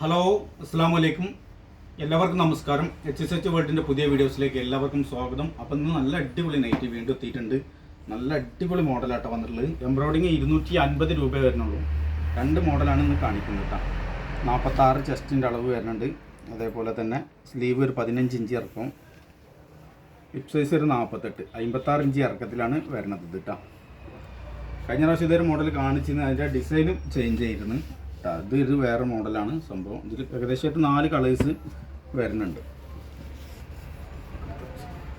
Hello അസ്സാം വലൈക്കും എല്ലാവർക്കും നമസ്കാരം. എച്ച് എസ് എച്ച് വേൾഡിന്റെ പുതിയ വീഡിയോസിലേക്ക് എല്ലാവർക്കും സ്വാഗതം. അപ്പം ഇന്ന് നല്ല അടിപൊളി നൈറ്റി വീണ്ടും എത്തിയിട്ടുണ്ട്. നല്ല അടിപൊളി മോഡലാട്ടോ വന്നിട്ടുള്ളത്. എംബ്രോയിഡിങ് ഇരുന്നൂറ്റി അൻപത് രൂപ വരുന്നുള്ളൂ. രണ്ട് മോഡലാണ് ഇന്ന് കാണിക്കുന്നത് കേട്ടോ. നാൽപ്പത്താറ് ചെസ്റ്റിന്റെ അളവ് വരുന്നുണ്ട്. അതേപോലെ തന്നെ സ്ലീവ് ഒരു പതിനഞ്ച് ഇഞ്ച് ഇറക്കും. ഹിപ് സൈസ് ഒരു നാൽപ്പത്തെട്ട് അമ്പത്താറ് ഇഞ്ച് ഇറക്കത്തിലാണ് വരുന്നത് കേട്ടോ. കഴിഞ്ഞ പ്രാവശ്യം ഇതൊരു മോഡൽ കാണിച്ചിരുന്നു അതിന്റെ ഡിസൈനും ചേഞ്ച് ചെയ്തിരുന്നു ട്ടാ, ഇത് ഇത് വേറെ മോഡലാണ് സംഭവം. ഇതിൽ ഏകദേശമായിട്ട് നാല് കളേഴ്സ് വരുന്നുണ്ട്.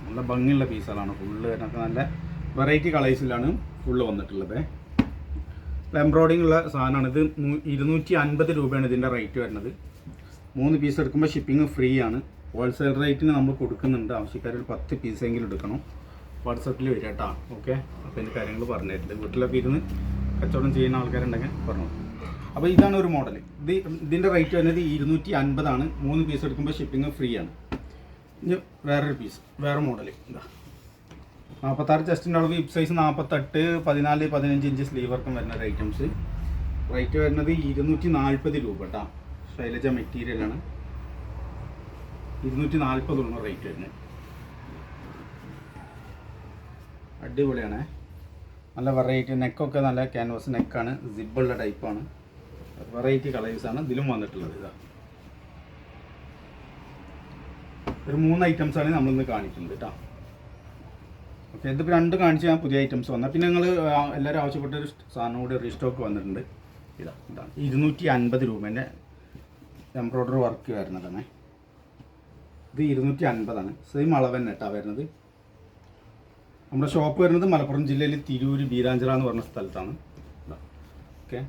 നല്ല ഭംഗിയുള്ള പീസുകളാണ്. ഫുള്ള് അതിനൊക്കെ നല്ല വെറൈറ്റി കളേഴ്സിലാണ് ഫുള്ള് വന്നിട്ടുള്ളത്. എംബ്രോയിഡിംഗ് ഉള്ള സാധനമാണ്. ഇത് ഇരുന്നൂറ്റി അൻപത് രൂപയാണ് ഇതിന്റെ റേറ്റ് വരുന്നത്. മൂന്ന് പീസ് എടുക്കുമ്പോൾ ഷിപ്പിംഗ് ഫ്രീ ആണ്. ഹോൾസെയിൽ റേറ്റിന് നമ്മൾ കൊടുക്കുന്നുണ്ട്. ആവശ്യക്കാർ ഒരു പത്ത് പീസെങ്കിലും എടുക്കണം. വാട്സപ്പിൽ വരിക കേട്ടോ ഓക്കെ അപ്പോൾ എന്റെ കാര്യങ്ങൾ പറഞ്ഞു തരുന്നത് വീട്ടിലൊക്കെ ഇരുന്ന് കച്ചവടം ചെയ്യുന്ന ആൾക്കാരുണ്ടെങ്കിൽ പറഞ്ഞു അപ്പോൾ ഇതാണ് ഒരു മോഡൽ ഇത് ഇതിന്റെ റേറ്റ് വരുന്നത് ഇരുന്നൂറ്റി അൻപതാണ് മൂന്ന് പീസ് എടുക്കുമ്പോൾ ഷിപ്പിംഗ് ഫ്രീ ആണ് ഇനി വേറൊരു പീസ് വേറെ മോഡൽ എന്താ നാൽപ്പത്താറ് ചെസ്റ്റിന്റെ അളവ് ഹിപ്പ് സൈസ് നാൽപ്പത്തെട്ട് പതിനാല് പതിനഞ്ച് ഇഞ്ച് സ്ലീവ് വർക്കും വരുന്ന ഒരു ഐറ്റംസ് റേറ്റ് വരുന്നത് ഇരുന്നൂറ്റി നാൽപ്പത് രൂപ കേട്ടോ ശൈലജ മെറ്റീരിയലാണ് ഇരുന്നൂറ്റി നാൽപ്പതുള്ള റേറ്റ് വരുന്നത്. അടിപൊളിയാണ്. നല്ല വെറൈറ്റി നെക്കൊക്കെ നല്ല ക്യാൻവാസ് നെക്കാണ് സിബുള്ള ടൈപ്പാണ് വെറൈറ്റി കളേഴ്സാണ് ഇതിലും വന്നിട്ടുള്ളത് ഇതാ. ഒരു മൂന്ന് ഐറ്റംസ് ആണ് നമ്മളിന്ന് കാണിക്കുന്നത് കേട്ടോ ഓക്കെ ഇതിപ്പോൾ രണ്ട് കാണിച്ച് ഞാൻ പുതിയ ഐറ്റംസ് വന്നാൽ പിന്നെ നിങ്ങൾ എല്ലാവരും ആവശ്യപ്പെട്ട ഒരു സാധനം കൂടി റീസ്റ്റോക്ക് വന്നിട്ടുണ്ട്. ഇതാ ഇതാണ്. ഇരുന്നൂറ്റി അൻപത് രൂപേന്റെ എംബ്രോയ്ഡറി വർക്ക് വരുന്നതാണ്. ഇത് ഇരുന്നൂറ്റി അൻപതാണ് സെയിം അളവ് തന്നെ കേട്ടോ വരുന്നത്. നമ്മുടെ ഷോപ്പ് വരുന്നത് മലപ്പുറം ജില്ലയിൽ തിരൂര് ബീരാഞ്ചിറ എന്ന് പറഞ്ഞ സ്ഥലത്താണ്. Okay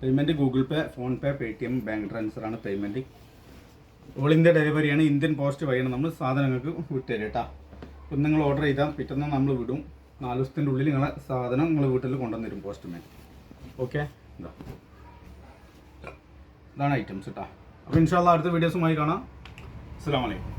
payment Google pay PhonePe Paytm bank ട്രാൻസ്ഫറാണ് payment all India ഡെലിവറിയാണ് ഇന്ത്യൻ പോസ്റ്റ് വഴിയാണ് നമ്മൾ സാധനങ്ങൾക്ക് വിട്ടുതരും കേട്ടോ. ഇപ്പം നിങ്ങൾ ഓർഡർ ചെയ്താൽ പിറ്റേന്ന് നമ്മൾ വിടും. നാല് ദിവസത്തിന്റെ ഉള്ളിൽ നിങ്ങളെ സാധനം നിങ്ങൾ വീട്ടിൽ കൊണ്ടുവന്നിരും പോസ്റ്റ്മാൻ ഓക്കെ ഇതാ. ഇതാണ് ഐറ്റംസ് കേട്ടോ. അപ്പോൾ ഇൻഷാല്ല അടുത്ത വീഡിയോസുമായി കാണാം. അസ്സാം വലൈക്കും